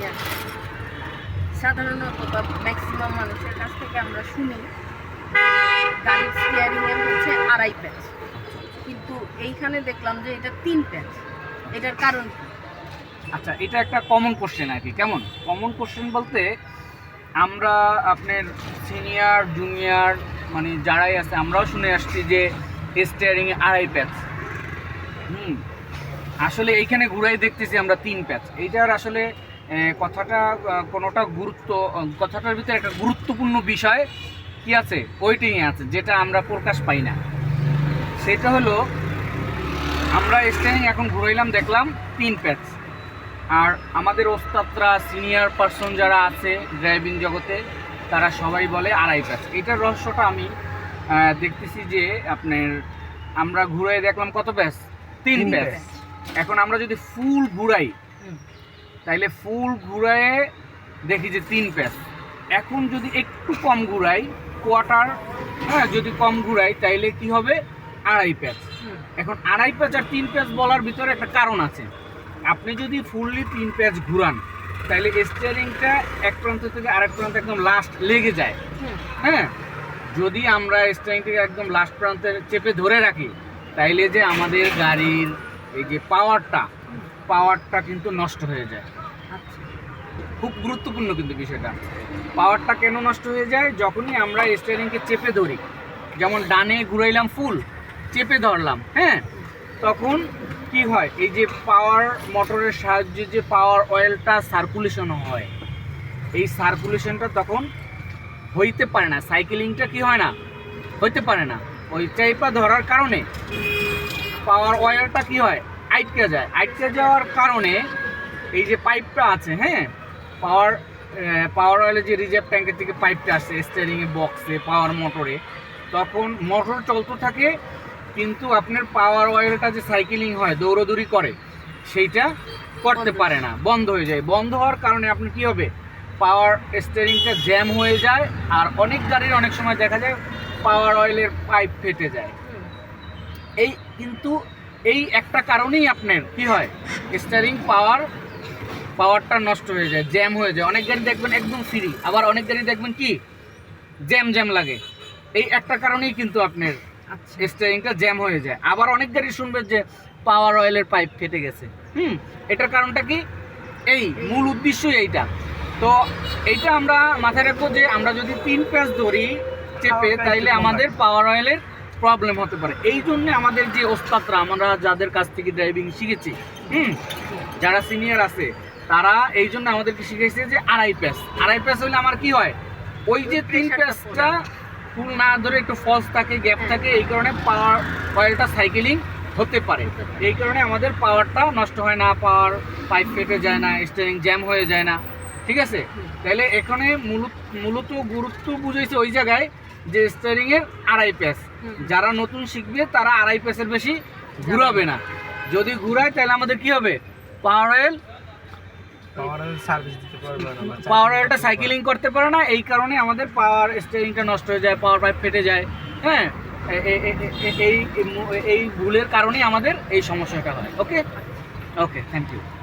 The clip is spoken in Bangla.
সিনিয়র সাধারণত বা ম্যাক্সিমাম মানুষের কাছ থেকে আমরা শুনি, গাড়ির স্টিয়ারিং এর হচ্ছে আড়াই প্যাচ কিন্তু এইখানে দেখলাম যে এটা তিন প্যাচ এটার কারণ আচ্ছা এটা একটা কমন কোশ্চেন আর কি। কেমন? কমন কোশ্চেন বলতে আমরা আপনার সিনিয়র জুনিয়র মানে যারাই আছে, আমরাও শুনে আসছি যে স্টিয়ারিং আড়াই প্যাচ হুম, আসলে এইখানে ঘুরাই দেখতেছি আমরা তিন প্যাচ এইটার আসলে কথাটা কোনোটা গুরুত্ব কথাটার ভিতরে একটা গুরুত্বপূর্ণ বিষয় কি আছে? ওইটিংয়ে আছে যেটা আমরা প্রকাশ পাই না। সেটা হলো আমরা স্ট্যান্ডিং এখন ঘুরাইলাম দেখলাম তিন প্যাচ আর আমাদের ওস্তাদরা সিনিয়র পার্সন যারা আছে ড্রাইভিং জগতে তারা সবাই বলে আড়াই প্যাচ এটার রহস্যটা আমি দেখতেছি যে আপনার আমরা ঘুরাই দেখলাম কত প্যাচ তিন প্যাচ। এখন আমরা যদি ফুল ঘুরাই। তাইলে ফুল ঘুরায়ে দেখি যে তিন প্যাচ। এখন যদি একটু কম ঘুরাই কোয়ার্টার হ্যাঁ যদি কম ঘুরাই তাইলে কি হবে? আড়াই প্যাচ। এখন আড়াই প্যাচ আর তিন প্যাচ বলার ভিতরে একটা কারণ আছে। আপনি যদি ফুললি তিন প্যাচ ঘুরান তাহলে স্টিয়ারিংটা এক প্রান্ত থেকে আরেক প্রান্ত একদম লাস্ট লেগে যায়। হ্যাঁ? যদি আমরা স্টিয়ারিংটাকে একদম লাস্ট প্রান্তে চেপে ধরে রাখি তাইলে যে আমাদের গাড়ির এই যে পাওয়ারটা পাওয়ারটা কিন্তু নষ্ট হয়ে যায়। খুব গুরুত্বপূর্ণ কিন্তু বিষয়টা। পাওয়ারটা কেন নষ্ট হয়ে যায়? যখনই আমরা স্টিয়ারিংকে চেপে ধরি, যেমন ডানে ঘুরাইলাম ফুল, চেপে ধরলাম হ্যাঁ? তখন কি হয়? এই যে পাওয়ার মোটরের সাহায্যে যে পাওয়ার অয়েলটা সার্কুলেশন হয়। এই সার্কুলেশনটা তখন হইতে পারে না। সাইকেলিংটা কি হয় না? হইতে পারে না। ওই চাইপা ধরার কারণে। পাওয়ার অয়েলটা কি হয়? আটকে যায়। আটকে যাওয়ার কারণে এই যে পাইপটা আছে হ্যাঁ? পাওয়ার পাওয়ার অয়েলের যে রিজার্ভ ট্যাঙ্কের থেকে পাইপটা আসছে স্টিয়ারিংয়ে বক্সে পাওয়ার মোটরে তখন মোটর চলতে থাকে, কিন্তু আপনার পাওয়ার অয়েলটা যে সাইকেলিং হয়, দৌড়দৌড়ি করে, সেইটা করতে পারে না, বন্ধ হয়ে যায়। বন্ধ হওয়ার কারণে আপনার কি হবে? পাওয়ার স্টিয়ারিংটা জ্যাম হয়ে যায়, আর অনেক গাড়ির অনেক সময় দেখা যায় পাওয়ার অয়েলের পাইপ ফেটে যায়। এই, কিন্তু এই একটা কারণেই আপনার কি হয়? স্টারিং পাওয়ার পাওয়ারটা নষ্ট হয়ে যায় জ্যাম হয়ে যায়। অনেক গাড়ি দেখবেন একদম ফ্রি আবার অনেক গাড়ি দেখবেন কি? জ্যাম জ্যাম লাগে। এই একটা কারণেই কিন্তু আপনার আচ্ছা। স্টারিংটা জ্যাম হয়ে যায়। আবার অনেক গাড়ি শুনবেন যে পাওয়ার অয়েলের পাইপ ফেটে গেছে। হুম? এটার কারণটা কি? এই মূল উদ্দেশ্যই এইটা। তো এইটা আমরা মাথায় রাখব যে আমরা যদি তিন প্যাচ ধরি চেপে তাইলে আমাদের পাওয়ার অয়েলের প্রবলেম হতে পারে। এই জন্য আমাদের যে ওস্তাদরা আমরা যাদের কাছ থেকে ড্রাইভিং শিখেছি হুম? যারা সিনিয়র আছে তারা এই জন্য আমাদেরকে শিখেছে যে আড়াই প্যাচ। আড়াই প্যাস হলে আমার কি হয়? ওই যে তিন Pressure টা প্যাচটা ফুল না ধরে একটু ফলস থাকে গ্যাপ থাকে এই কারণে পাওয়ার অয়েলটা সাইকেলিং হতে পারে। এই কারণে আমাদের পাওয়ারটা নষ্ট হয় না পাওয়ার পাইপ ফেটে যায় না স্টিয়ারিং জ্যাম হয়ে যায় না। ঠিক আছে? তাহলে এখানে মূলত মূলত গুরুত্ব বুঝেছে ওই জায়গায় যে স্টিয়ারিং এর আড়াই প্যাস যারা নতুন শিখবে তারা আড়াই প্যাসের বেশি ঘুরাবে না। যদি ঘুরায় তাহলে আমাদের কি হবে? পাওয়ার অয়েল পাওয়ার অয়েলটা সাইকেলিং করতে পারে না এই কারণে আমাদের পাওয়ার স্টিয়ারিংটা নষ্ট হয়ে যায় পাওয়ার পাইপ ফেটে যায় হ্যাঁ? এই এই ভুলের কারণেই আমাদের এই সমস্যাটা হয় ওকে ওকে থ্যাংক ইউ